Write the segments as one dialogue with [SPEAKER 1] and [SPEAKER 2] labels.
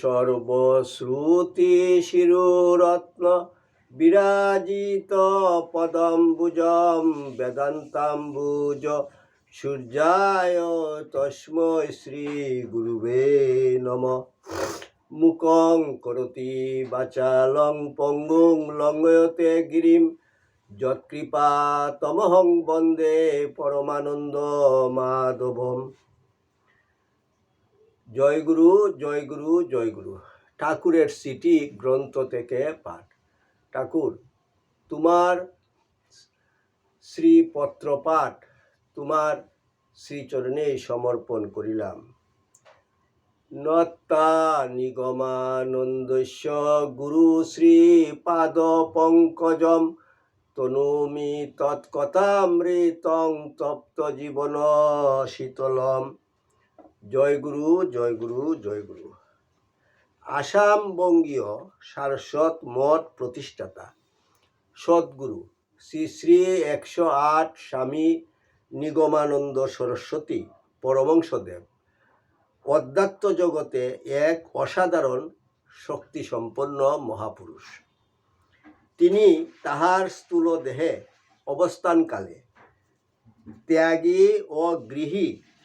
[SPEAKER 1] সর্বশ্রুতি শিরুরত্ন বিরাজিত পদম্বুজম বেদান্তাম্বুজ সূর্যায় তস্মৈ শ্রী গুরুবে নম। মুকং করতি বাচালং পঙ্গুং লঙ্গয়তে গিরিম। যৎকৃপা তমহং বন্দে পরমানন্দ মাধবম। জয়গুরু জয়গুরু জয়গুরু ঠাকুরের সিটি গ্রন্থ থেকে পাঠ। ঠাকুর, তোমার শ্রীপত্র পাঠ, তোমার শ্রীচরণে সমর্পণ করিলাম। নত্তা নিগমানন্দস্য গুরু শ্রী পাদ পঙ্কজম, তনুমি তৎকথামৃতং তপ্ত জীবন শীতলম। জয় গুরু জয় গুরু জয় গুরু। আসাম বঙ্গীয় সারস্বত মঠ প্রতিষ্ঠাতা সদ্গুরু শ্রী শ্রী একশো আট স্বামী নিগমানন্দ সরস্বতী পরমংসদেব। অধ্যাত্ম জগতে এক অসাধারণ শক্তিসম্পন্ন মহাপুরুষ। তিনি তাহার স্থূল দেহে অবস্থানকালে ত্যাগী ও গৃহী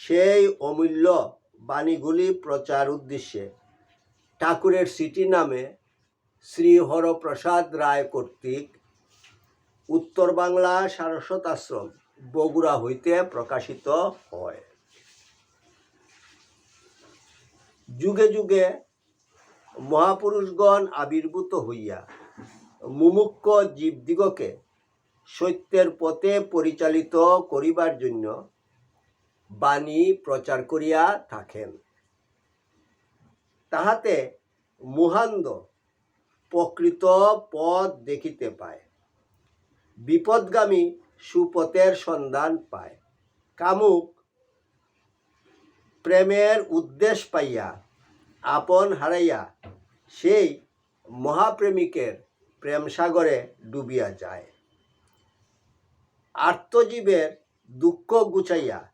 [SPEAKER 1] সেই অমূল্য বাণীগুলি প্রচার উদ্দেশ্যে ঠাকুরের সিটি নামে শ্রী হরপ্রসাদ রায় কর্তৃক উত্তর বাংলা সারস্বত আশ্রম, বগুড়া হইতে প্রকাশিত হয়। যুগে যুগে মহাপুরুষগণ আবির্ভূত হইয়া মুমুক্ষ জীবদিগকে সত্যের পথে পরিচালিত করিবার জন্য বাণী প্রচার করিয়া থাকেন। তাহাতে মুহান্দ প্রকৃত পথ দেখিতে পায়। বিপদগামী সুপথের সন্ধান পায়। কামুক প্রেমের উদ্দেশ পাইয়া, আপন হারাইয়া সেই মহাপ্রেমিকের প্রেম সাগরে ডুবিয়া যায়। আত্মজীবের দুঃখ গুছাইয়া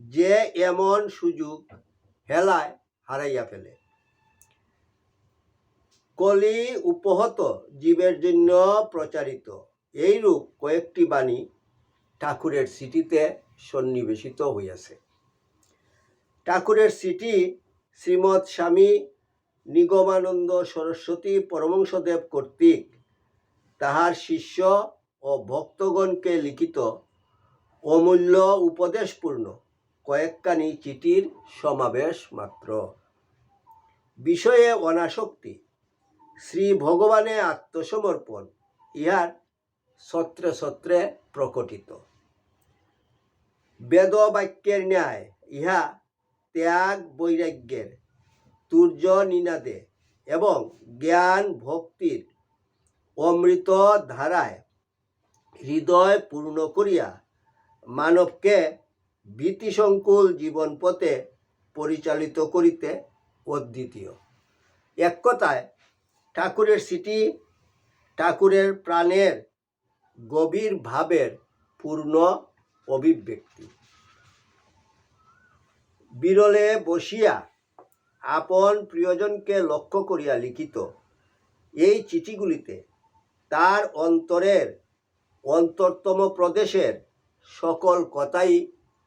[SPEAKER 1] যে এমন সুযোগ হেলায় হারাইয়া ফেলে। কলি উপহত জীবের জন্য প্রচারিত। এইরূপ কয়েকটি বাণী ঠাকুরের সিটিতে সন্নিবেশিত হইয়াছে। ঠাকুরের সিটি শ্রীমৎ স্বামী নিগমানন্দ সরস্বতী পরমংসদেব কর্তৃক তাহার শিষ্য ও ভক্তগণকে লিখিত অমূল্য উপদেশপূর্ণ। কয়েকখানি চিঠির সমাবেশ মাত্র। বিষয়ে অনাসক্তি। শ্রী ভগবানে আত্মসমর্পণ, ইহার সত্রে সত্রে প্রকটিত। বেদ বাক্যের ন্যায় ইহা ত্যাগ বৈরাগ্যের তুর্য নিনাদে এবং জ্ঞান ভক্তির অমৃত ধারায় হৃদয় পূর্ণ করিয়া মানবকে ভীতিসংকুল জীবন পথে পরিচালিত করিতে অদ্বিতীয়। এক কথায়, ঠাকুরের স্মৃতি ঠাকুরের প্রাণের গভীর ভাবের পূর্ণ অভিব্যক্তি। বিরলে বসিয়া আপন প্রিয়জনকে লক্ষ্য করিয়া লিখিত এই চিঠিগুলিতে তার অন্তরের, অন্তরতম প্রদেশের সকল কথাই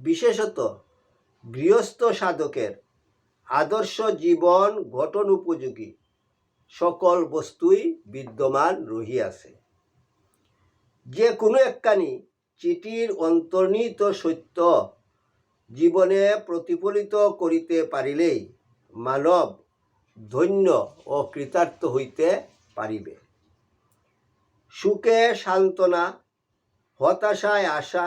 [SPEAKER 1] বিশেষত গৃহস্থ সাধকের আদর্শ জীবন গঠন উপযোগী। সকল বস্তুই বিদ্যমান রহিয়াছে। যে কোনো একখানি চিঠির অন্তর্নিহিত সত্য জীবনে প্রতিফলিত করিতে পারিলেই মানব ধন্য ও কৃতার্থ হইতে পারিবে। সুখে সান্ত্বনা, হতাশায় আশা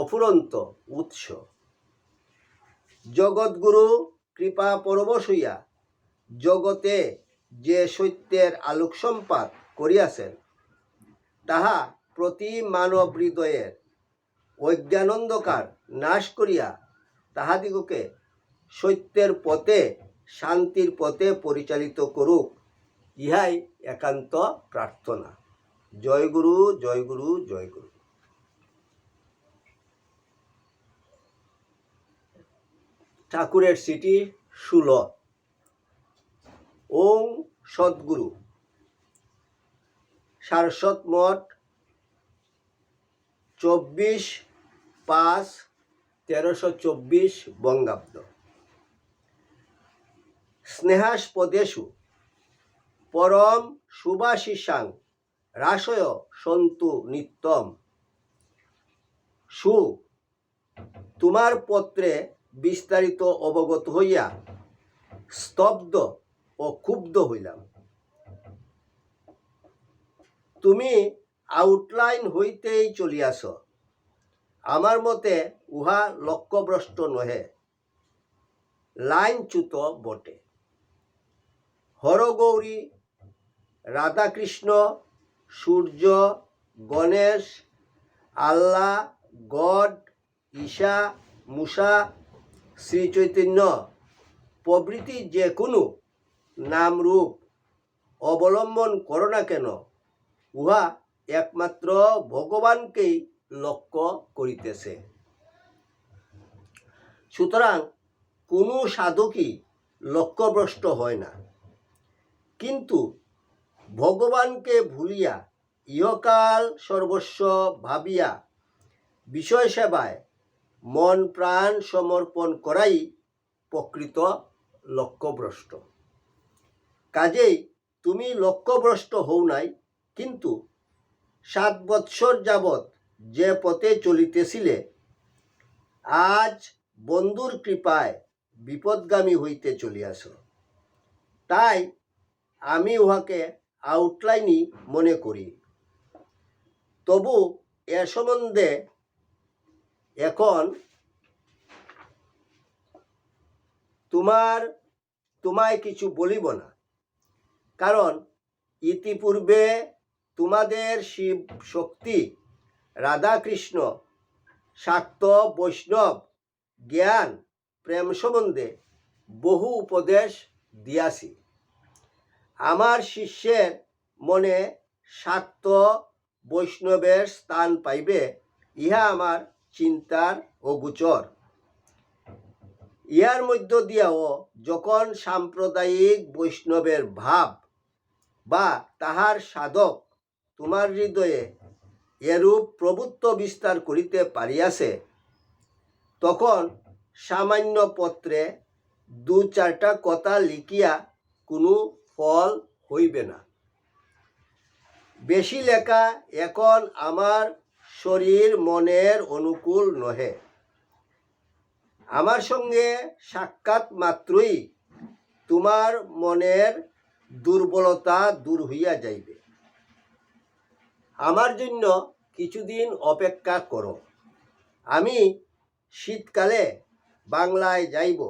[SPEAKER 1] অফুরন্ত উৎস। জগৎগুরু কৃপা পরবশ হইয়া জগতে যে সত্যের আলোক সম্পাদ করিয়াছেন, তাহা প্রতি মানব হৃদয়ের অজ্ঞানন্দকার নাশ করিয়া তাহাদিগকে সত্যের পথে, শান্তির পথে পরিচালিত করুক, ইহাই একান্ত প্রার্থনা। জয় গুরু জয় গুরু জয় গুরু। ঠাকুরের সিটি ষোল ওং সদ্গুরু। সারস্বত মঠ চব্বিশ পাঁচ তেরোশো চব্বিশ বঙ্গাব্দ। স্নেহাস্পদেশু। পরম সুবাশিসাং রাসয় সন্তু নিত্যম। সু, তোমার পত্রে বিস্তারিত অবগত হইয়া স্তব্ধ ও ক্ষুব্ধ হইলাম। তুমি আউটলাইন হইতেই চলিয়াছ। আমার মতে উহা লক্ষ্যভ্রষ্ট নহে। লাইনচ্যুত বটে। হরগৌরী, রাধাকৃষ্ণ, সূর্য, গণেশ আল্লাহ গড, ঈশা মুসা শ্রীচৈতন্য প্রভৃতি যে কোনো নামরূপ অবলম্বন করো না কেন, উহা একমাত্র ভগবানকেই লক্ষ্য করিতেছে। সুতরাং কোনো সাধকই লক্ষ্যভ্রষ্ট হয় না। কিন্তু ভগবানকে ভুলিয়া ইহকাল সর্বস্ব ভাবিয়া বিষয় সেবায় মন প্রাণ সমর্পণ করাই প্রকৃত লক্ষ্যভ্রষ্ট। কাজেই তুমি লক্ষ্যভ্রষ্ট হও নাই, কিন্তু সাত বৎসর যাবৎ যে পথে চলিতেছিলে, আজ বন্ধুর কৃপায় বিপদগামী হইতে চলিয়াছ। তাই আমি উহাকে আউটলাইনই মনে করি। তবু এ সম্বন্ধে এখন তোমার, তোমায় কিছু বলিব না। কারণ ইতিপূর্বে তোমাদের শিব শক্তি রাধাকৃষ্ণ শাক্ত বৈষ্ণব, জ্ঞান, প্রেম সম্বন্ধে বহু উপদেশ দিয়াছি। আমার শিষ্যের মনে শাক্ত বৈষ্ণবের স্থান পাইবে, ইহা আমার চিন্তার অগোচর ইহার মধ্য দিয়াও যখন সাম্প্রদায়িক বৈষ্ণবের ভাব বা তাহার সাধক তোমার হৃদয়ে এরূপ প্রভুত্ব বিস্তার করিতে পারিয়াছে, তখন সামান্য পত্রে দু চারটা কথা লিখিয়া কোনো ফল হইবে না। বেশি লেখা এখন আমার শরীর মনের অনুকূল নহে। আমার সঙ্গে সাক্ষাৎ মাত্রই তোমার মনের দুর্বলতা দূর হইয়া যাইবে। আমার জন্য কিছুদিন অপেক্ষা করো। আমি শীতকালে বাংলায় যাইব।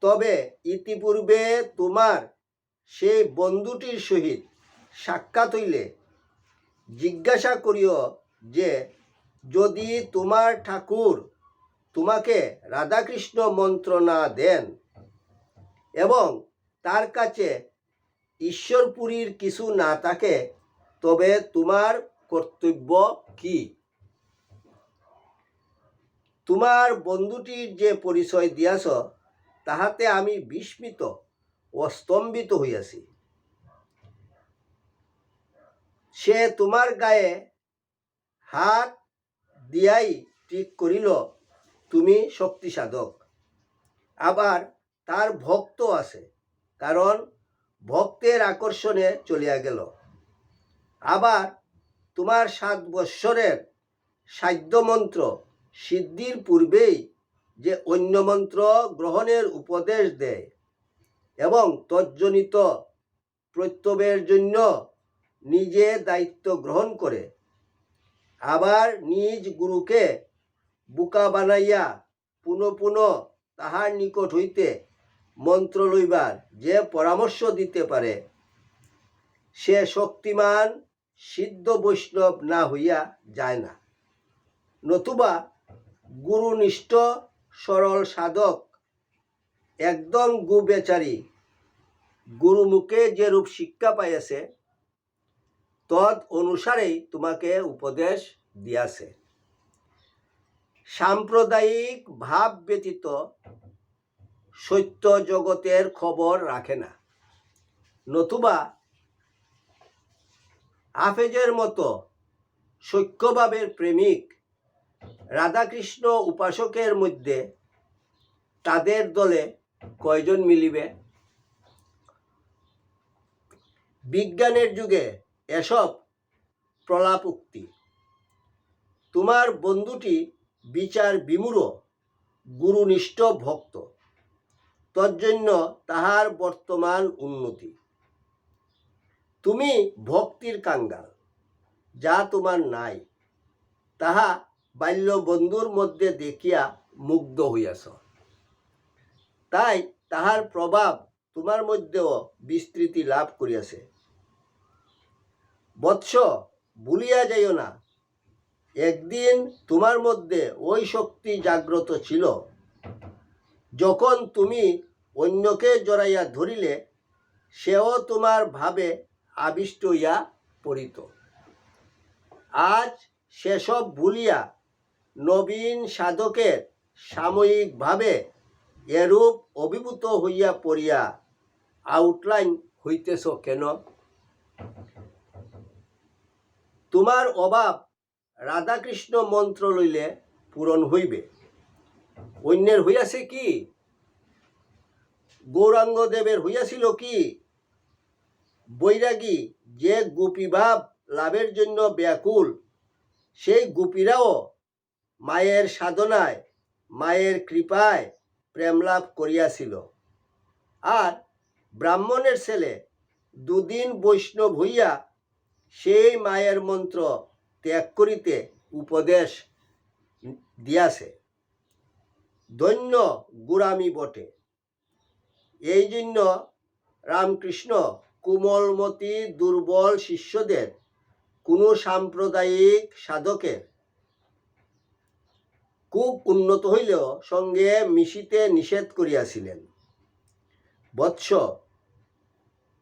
[SPEAKER 1] তবে ইতিপূর্বে তোমার সেই বন্ধুটির সহিত সাক্ষাৎ হইলে জিজ্ঞাসা করিও যে, যদি তোমার ঠাকুর তোমাকে রাধাকৃষ্ণ মন্ত্র না দেন এবং তার কাছে ঈশ্বরপুরীর কিছু না থাকে, তবে তোমার কর্তব্য কি? তোমার বন্ধুটির যে পরিচয় দিয়াছ, তাহাতে আমি বিস্মিত ও স্তম্ভিত হইয়াছি। সে তোমার গায়ে হাত দিয়াই ঠিক করিল, তুমি শক্তি সাধক আবার তার ভক্ত আছে, কারণ ভক্তের আকর্ষণে চলিয়া গেল। আবার তোমার সাত বৎসরের সাধ্য মন্ত্র সিদ্ধির পূর্বেই যে অন্য মন্ত্র গ্রহণের উপদেশ দেয় এবং তজ্জনিত প্রত্যবের জন্য নিজে দায়িত্ব গ্রহণ করে আবার নিজ গুরুকে বুকা বানাইয়া পুনঃ পুনঃ তাহার নিকট হইতে মন্ত্র লইবার যে পরামর্শ দিতে পারে, সে শক্তিমান, সিদ্ধ বৈষ্ণব না হইয়া যায় না। নতুবা গুরুনিষ্ঠ, সরল সাধক, একদম গু বেচারি গুরুমুখে যে রূপ শিক্ষা পাইয়াছে তদ অনুসারেই তোমাকে উপদেশ দিয়াছে। সাম্প্রদায়িক ভাব ব্যতীত সত্য জগতের খবর রাখে না। নতুবা আফেজের মতো সৈক্যভাবের প্রেমিক রাধাকৃষ্ণ উপাসকের মধ্যে তাদের দলে কয়জন মিলিবে? বিজ্ঞানের যুগে এসব প্রলাপ উক্তি তোমার বন্ধুটি বিচার বিমূঢ়, গুরুনিষ্ঠ ভক্ত। তজ্জন্য তাহার বর্তমান উন্নতি। তুমি ভক্তির কাঙ্গাল, যা তোমার নাই। তাহা বাল্য বন্ধুর মধ্যে দেখিয়া মুগ্ধ হইয়াছ। তাই তাহার প্রভাব তোমার মধ্যেও বিস্তৃতি লাভ করিয়াছে। বৎস, ভুলিয়া যাইও না। একদিন তোমার মধ্যে ওই শক্তি জাগ্রত ছিল। যখন তুমি অন্যকে জড়াইয়া ধরিলে, সেও তোমার ভাবে আবিষ্ট হইয়া পড়িত। আজ সেসব ভুলিয়া নবীন সাধকের সাময়িকভাবে এরূপ অভিভূত হইয়া পড়িয়া আউটলাইন হইতেছ কেন? তোমার অভাব রাধাকৃষ্ণ মন্ত্র লইলে পূরণ হইবে। অন্যের হইয়াছে কি? গৌরাঙ্গ দেবের হইয়াছিল কি? বৈরাগী যে গোপীভাব লাভের জন্য ব্যাকুল, সেই গোপীরাও মায়ের সাধনায়, মায়ের কৃপায় প্রেম লাভ করিয়াছিল। আর ব্রাহ্মণের ছেলে দুদিন বৈষ্ণব হইয়া সেই মায়ের মন্ত্র ত্যাগ করিতে উপদেশ দিয়াছে। ধন্য গুরামি বটে। এই জন্য রামকৃষ্ণ কোমলমতি দুর্বল শিষ্যদের, কোনো সাম্প্রদায়িক সাধকের খুব উন্নত হইলেও সঙ্গে মিশিতে নিষেধ করিয়াছিলেন। বৎস,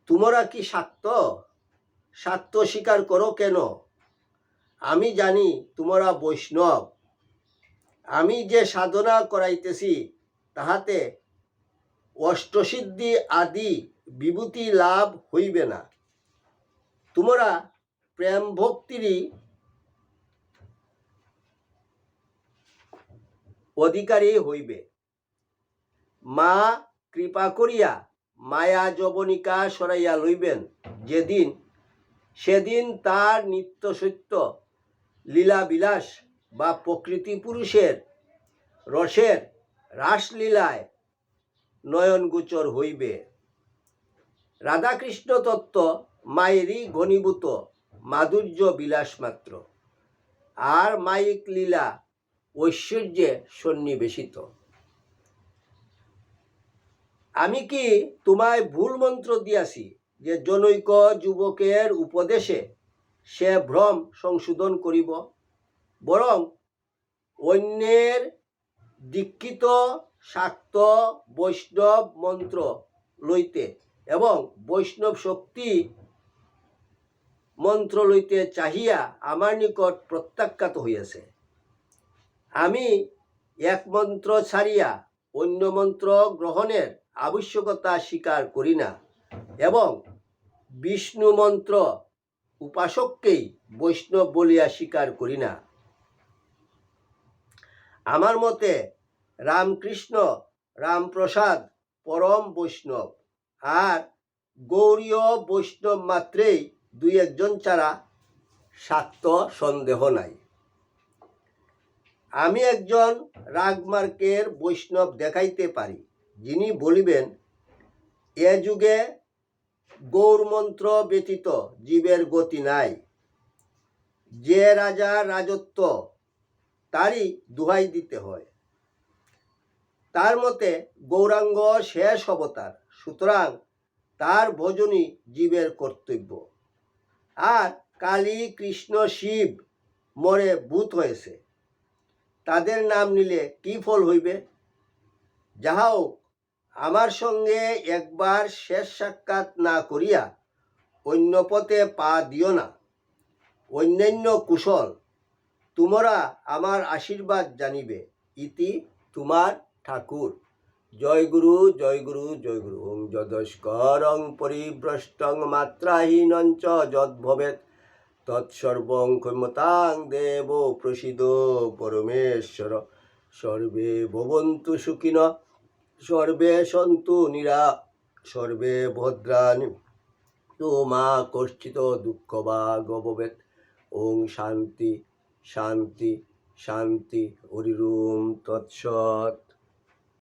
[SPEAKER 1] তোমরা কি সাত্য সাত্য স্বীকার করো কেন? আমি জানি তোমরা বৈষ্ণব। আমি যে সাধনা করাইতেছি, তাহাতে অষ্টসিদ্ধি আদি বিভূতি লাভ হইবে না। তোমরা প্রেম ভক্তিরই অধিকারী হইবে। মা কৃপা করিয়া মায়া যবনিকা সরাইয়া লইবেন, যেদিন সেদিন তার নিত্য সত্য লীলাবিলাস বা প্রকৃতি পুরুষের রসের রাসলীলায় নয়নগোচর হইবে। রাধাকৃষ্ণ তত্ত্ব মায়েরই ঘনীভূত, মাধুর্য বিলাস মাত্র। আর মাইক লীলা ঐশ্বর্যে সন্নিবেশিত। আমি কি তোমায় ভুল মন্ত্র দিয়াছি? যে জনৈক যুবকের উপদেশে সে ভ্রম সংশোধন করিব, বরং অন্যের দীক্ষিত শাক্ত বৈষ্ণব মন্ত্র লইতে এবং বৈষ্ণব শক্তি মন্ত্র লইতে চাহিয়া আমার নিকট প্রত্যাখ্যাত হইয়াছে। আমি এক মন্ত্র ছাড়িয়া অন্য মন্ত্র গ্রহণের আবশ্যকতা স্বীকার করি না, এবং বিষ্ণু মন্ত্র উপাসককেই বৈষ্ণব বলিয়া স্বীকার করি না। আমার মতে রামকৃষ্ণ, রামপ্রসাদ পরম বৈষ্ণব আর গৌরীয় বৈষ্ণব মাত্রেই দুই একজন ছাড়া শাক্ত সন্দেহ নাই। আমি একজন রাগমার্কের বৈষ্ণব দেখাইতে পারি, যিনি বলিবেন, এ যুগে গৌরমন্ত্র ব্যতীত জীবের গতি নাই। যে রাজা রাজত্ব, তারই দোহাই দিতে হয়। তার মতে গৌরাঙ্গ শেষ অবতার, সুতরাং তার ভজনই জীবের কর্তব্য। আর কালী কৃষ্ণ শিব মরে ভূত হয়েছে। তাদের নাম নিলে কি ফল হইবে? যাহা হোক আমার সঙ্গে একবার শেষ সাক্ষাৎ না করিয়া অন্য পথে পা দিও না। অন্যান্য কুশল, তোমরা আমার আশীর্বাদ জানিবে। ইতি তোমার ঠাকুর। জয় গুরু জয় গুরু জয় গুরু। ওং যদস্করং পরিভ্রষ্টং মাত্রাহীনং চ যদ্ভবেৎ। তৎসর্বং ক্ষমতাং দেব প্রসিদ পরমেশ্বর। সর্বে ভবন্তু সুখিন সর্বে সন্তু নিরা সর্বে ভদ্রাণী তো মা কশ্চিত দুঃখ বা গবেত ওং শান্তি শান্তি শান্তি, হরিরুম তৎসৎ।